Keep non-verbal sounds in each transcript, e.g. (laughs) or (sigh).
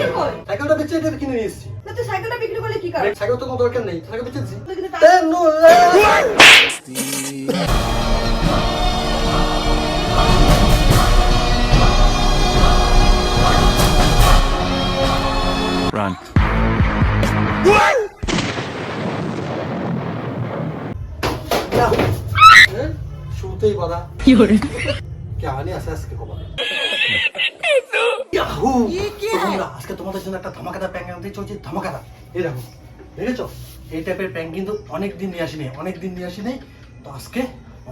Cycle কই? সাইকেলটা বেচে এটা কিনে নিয়ে এসেছি। না তুই সাইকেলটা বিক্রি করলে কি করে সাইকেল তো কোনো দরকার নেই। সাইকেল বেচে দিচ্ছি তুই কিন্তু এ, নো, এ। Run. এ, শুরুতেই বাধা। কেমনই আছে আজকে ইয়াহু আজকে তোমাদের জন্য একটা ধামাকাদার প্যাঙ্ক আনতে চলছে। ধামাকাদার এই দেখো দেখেছ? এই টাইপের প্যাঙ্ক কিন্তু অনেক দিন নিয়ে আসিনি অনেক দিন নিয়ে আসিনি। তো আজকে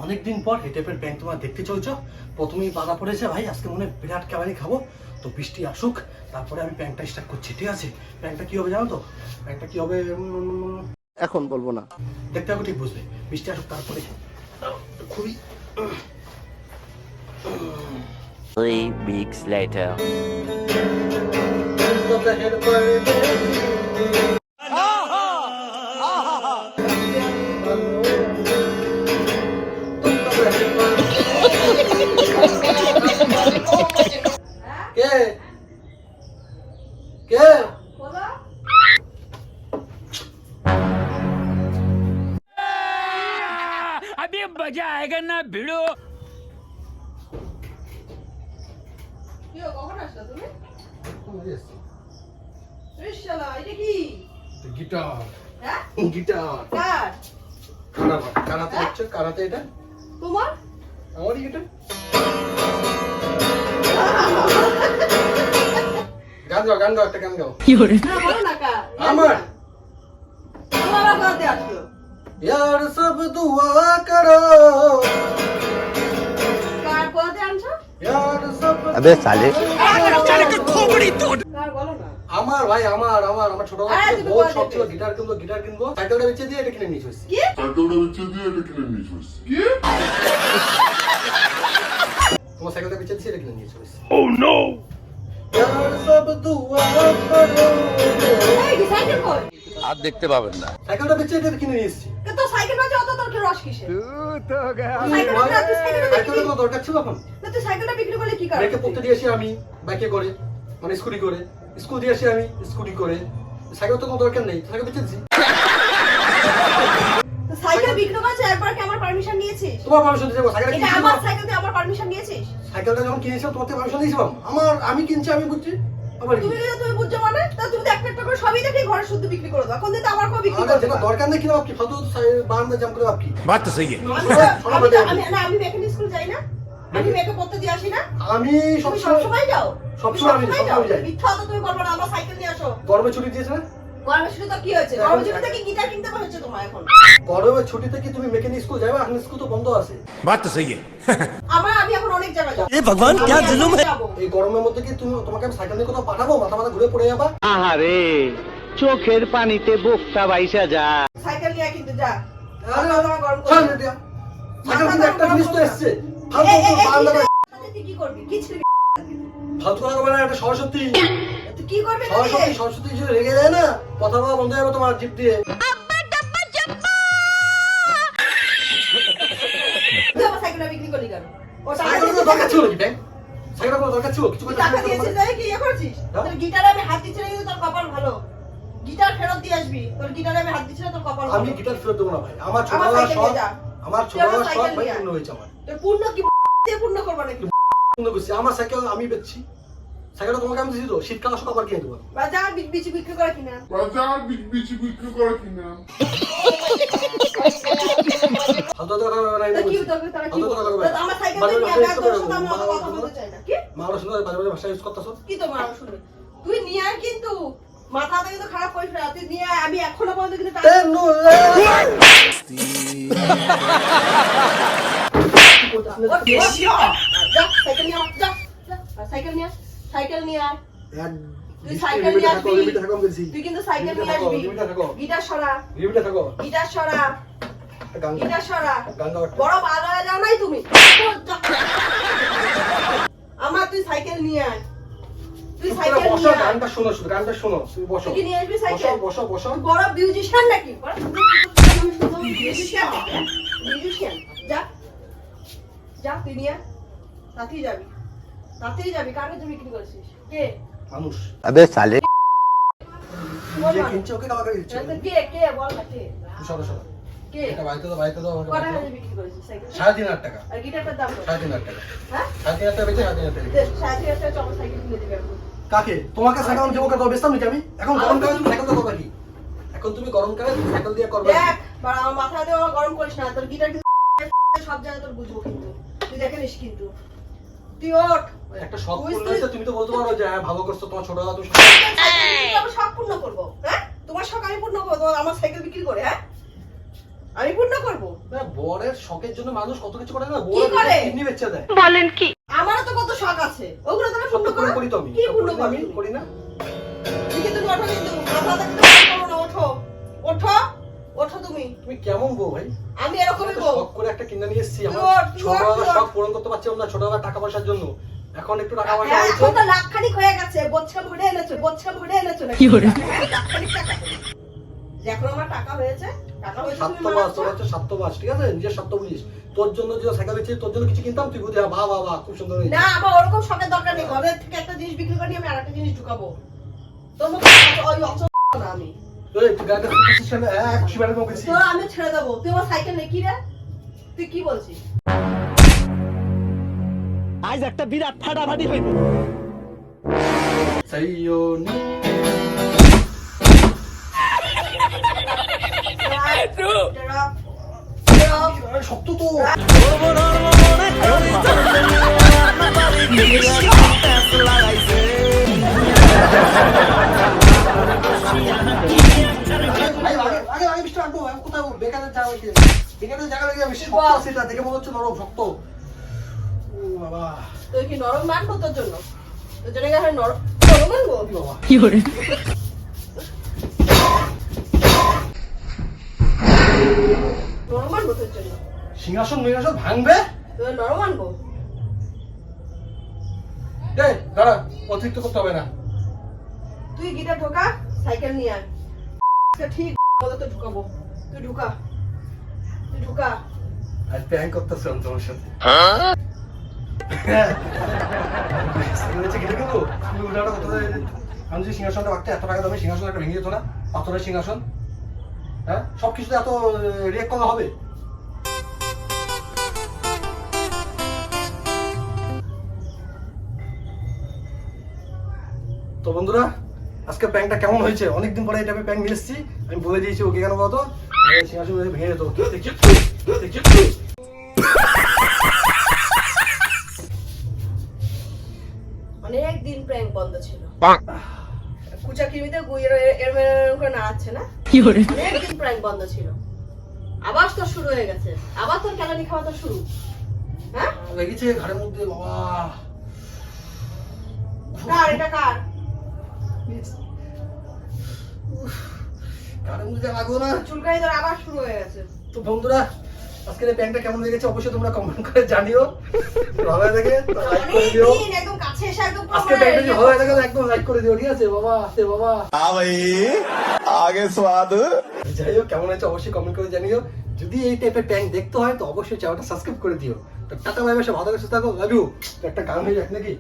অনেক দিন পর এই টাইপের প্যাঙ্ক তোমরা দেখতে চলছো। প্রথমেই বাধা পড়েছে ভাই আজকে মনে বিরাট কেবানি খাব। তো বৃষ্টি আসুক তারপরে আমি প্যাঙ্কটা স্টার্ট করছি ঠিক আছে? প্যাঙ্কটা কি হবে জানো তো? প্যাঙ্কটা কি হবে? এখন বলব না। দেখতে হবে ঠিক বুঝবে। বৃষ্টি আসুক তারপরে। খুবই Three weeks later. তুমি ইস শালা এটা কি গিটার হ্যাঁ গিটার কার কানাতে কানাতে হচ্ছে কানাতে এটা তোমার আমারই গিটার গান গাও গান গাও একটা গান গাও না বলো না কার আমার তোমার আবার গাতে আসলো यार सब दुआ करो কার কোয়াতে আনছো यार सब আবে সালে কার বলো না আমার ভাই আমার আমার আমার ছোট শখ ছিল গিটার কিনবো গিটার কিনবো সাইকেলটা বেচে দিয়ে এটা কিনে নিয়েছিস সাইকেলটা বেচে দিয়ে এটা কিনে তোমার সাইকেলটা বেচে দিয়ে এটা কিনে ও নো oh, আর দেখতে পাবেন না। সাইকেলটা বেচে দিয়ে কিনে নিয়ে তো সাইকেলটা দরকার সাইকেলটা বিক্রি কি পড়তে দিয়েছি আমি বাইকে করে মানে স্কুটি করে। স্কুল দিয়ে আসি আমি স্কুটি করে। সাইকেল তো কোনো দরকার নেই সাইকেল বেঁচেছি। আমি সবই ঘরে শুদ্ধ বিক্রি করে দরকার বারান্দা জাম করে আমি যাই না। আমি করতে দিয়ে আসি না। আমি যাও। গরমে ছুটি দিয়েছে (laughs) চোখের পানিতে বোকটা বাইসা যা। সাইকেল নিয়ে কিন্তু একটা জিনিস এটা সরস্বতী। কি করবি? সরস্বতী সরস্বতী যদি রেগে যায় না? কথা বলা বন্ধ যাবে তোমার জিপ দিয়ে। কি ইয়ে হ্যাঁ? গিটারে হাত দিচ্ছি না তোর গিটার ফেরত দিয়ে আসবি। তোর গিটারে আমি হাত দিচ্ছি না তোর কপাল আমি গিটার ফেরত দেবো না ভাই। আমার আমার ছোটবেলার শখ আমার ছোটবেলার শখ ভাই পূর্ণ হয়েছে আমার। পূর্ণ কি পূর্ণ করব নাকি? পূর্ণ করছি। আমার সাইকেল আমি বেচছি। সাইকেলটা তোমাকে আমি দিছি তো শীতকাল আসুক আবার কিনে দেবো বা যা বীজ বীজ বিক্রি করে কিনা বাজার বিচ- বিচি বিক্রি করে কিনা তুই নিয়ে আয় কিন্তু মাথাটা কিন্তু খারাপ করিস না তুই নিয়ে আয়, আমি এখনও পর্যন্ত কিন্তু সাইকেল নিয়ে সাইকেল নিয়ে সাইকেল নিয়ে আয়। তুই সাইকেল নিয়ে আসবি। তুই কিন্তু সাইকেল নিয়ে আসবি। গিটার সরা। গিটার সরা। গিটার সরা। গান গাও একটা। বড় ভালো হয়ে যাও নাই তুমি। আমার তুই সাইকেল নিয়ে আয়। তুই সাইকেল বসো গানটা শোনো শুধু গানটা শোনো। তুমি বসো। তুই নিয়ে আসবি সাইকেল? বসো বসো বড় মিউজিশিয়ান নাকি? মিউজিশিয়ান যা যা তুই নিয়ে। তাতেই যাবি। তাতেই যাবি কার কাছে বিক্রি করছিস? কে? মানুষ। আবে সালে হ্যাঁ? এখন। তুমি গরম কালে সাইকেল দিয়ে করবে দেখ বাড়া মাথা দিয়ে গরম করিস না তোর গিটার সব জায়গায় তোর বুঝব কিন্তু। তুই দেখে নিস কিন্তু। তুই ওঠ একটা শখ তুই- করলে তুমি তো বলতে পারো যে হ্যাঁ ভালো করছ তোমার ছোটবেলা তুমি তুই শখ পূর্ণ করব হ্যাঁ? তোমার শখ আমি পূর্ণ করব আমার সাইকেল বিক্রি করে হ্যাঁ? আমি পূর্ণ করব। বরের শখের জন্য মানুষ কত কিছু করে না কি কিডনি বেচে দেয়। আমারও তো কত শখ আছে ওগুলো পূর্ণ তো করে। করি তো আমি কি পূর্ণ করি না আমি করো করি না। তুমি তুমি ওঠো কিন্তু মাথা থেকে না ওঠো ওঠো। ওঠো তুমি। তুমি কেমন বউ ভাই? আমি এরকমই বউ। শখ করে একটা কিনে নিয়ে এসেছি আমার। ছোটবেলা শখ পূরণ করতে পারছিলাম না ছোটবেলা টাকা পয়সার জন্য। এখন একটু টাকা পয়সা হয়েছে। এখন তো লাখখানিক হয়ে গেছে। বচ্চা ভরে এনেছো বচ্চা ভরে এনেছো কি করে লাখ টাকা। এখন আমার টাকা হয়েছে। টাকা হয়েছে তুমি তোর হচ্ছে সাত্য ঠিক আছে? নিজের সাত্য বলিস তোর জন্য যে সাইকেল বেচি তোর জন্য কিছু কিনতাম তুই বুঝে বাহ বাহ বাহ খুব সুন্দর না আমার ওরকম শখের দরকার নেই। ঘরের থেকে একটা জিনিস বিক্রি করে নিয়ে আমি আরেকটা জিনিস ঢুকাবো। তোর মতো ওই অত না আমি এই, তুই গাড়িটা খুঁজছিস কেন? খুশি বেড়াতে গেছি। তোর আমি ছেড়ে দেবো। তুই আমার সাইকেল নেই রে? তুই কি বলছিস? আজ একটা বিরাট ফাটাফাটি হইব। শক্ত তো। কোথায় বেকারের জায়গা জায়গা লেগে আমি শক্ত আছি, এটা দেখে মনে হচ্ছে নরম, শক্ত। ও বাবা, তুই কি নরম মানবো তোর জন্য? তোর জন্য কি নরম নরম মানবো কি বাবা। নরম মানবো তোর জন্য। সিংহাসন মিংহাসন ভাঙবে? নরম মানবো এই দাঁড়া অতিরিক্ত করতে হবে না। তুই গিটার ঢোকা সাইকেল নিয়ে আয়। ঠিক মতো তো ঢুকাবো। তুই ঢুকা। ঢুকা। আজ প্যাং করতেছে তোমার সাথে। সাইকেল হচ্ছে কেটে দেবো তুমি উল্টাটা কত আমি যে সিংহাসনটা রাখতে এত টাকা দামে সিংহাসন একটা ভেঙে যেত না? পাথরের সিংহাসন? হ্যাঁ? সব কিছুতে এত রিয়েক্ট করা হবে? তো বন্ধুরা আজকে প্যাংটা কেমন হয়েছে? অনেকদিন পরে এই টাইপের প্যাং নিয়ে এসেছি। আমি বলে দিয়েছি ওকে কেন বলতো সিংহাসন ভেঙে যেত দেখছি দেখছি অনেক দিন প্র্যাঙ্ক বন্ধ ছিল কুচা কিমিতে গুইয়ের এরম এরম করে? নাড়াচ্ছে না অনেক দিন প্র্যাঙ্ক বন্ধ ছিল। আবার তো শুরু হয়ে গেছে। আবার তোর কেলানি খাওয়া তো শুরু। হ্যাঁ? লেগেছে ঘাড়ের মধ্যে বাবা। কার এটা কার? কেমন যদি আছে অবশ্যই কমেন্ট করে জানিও। যদি এই টাইপের প্যাংক দেখতে হয় তো অবশ্যই চ্যানেলটা সাবস্ক্রাইব করে দিও। তো টাটা ভাই বাসা ভালো সুস্থ থাকো। লাগু একটা গান হয়ে যাক নাকি?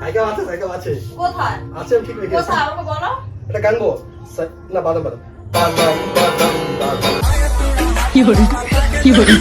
সাইকেল আছে সাইকেল আছে। কোথায়? আছে ঠিক রেখে কোথায়? আমাকে বলো। একটা গান গো। না বাদাম বাদাম। বাদাম বাদাম বাদাম কি hore কি hore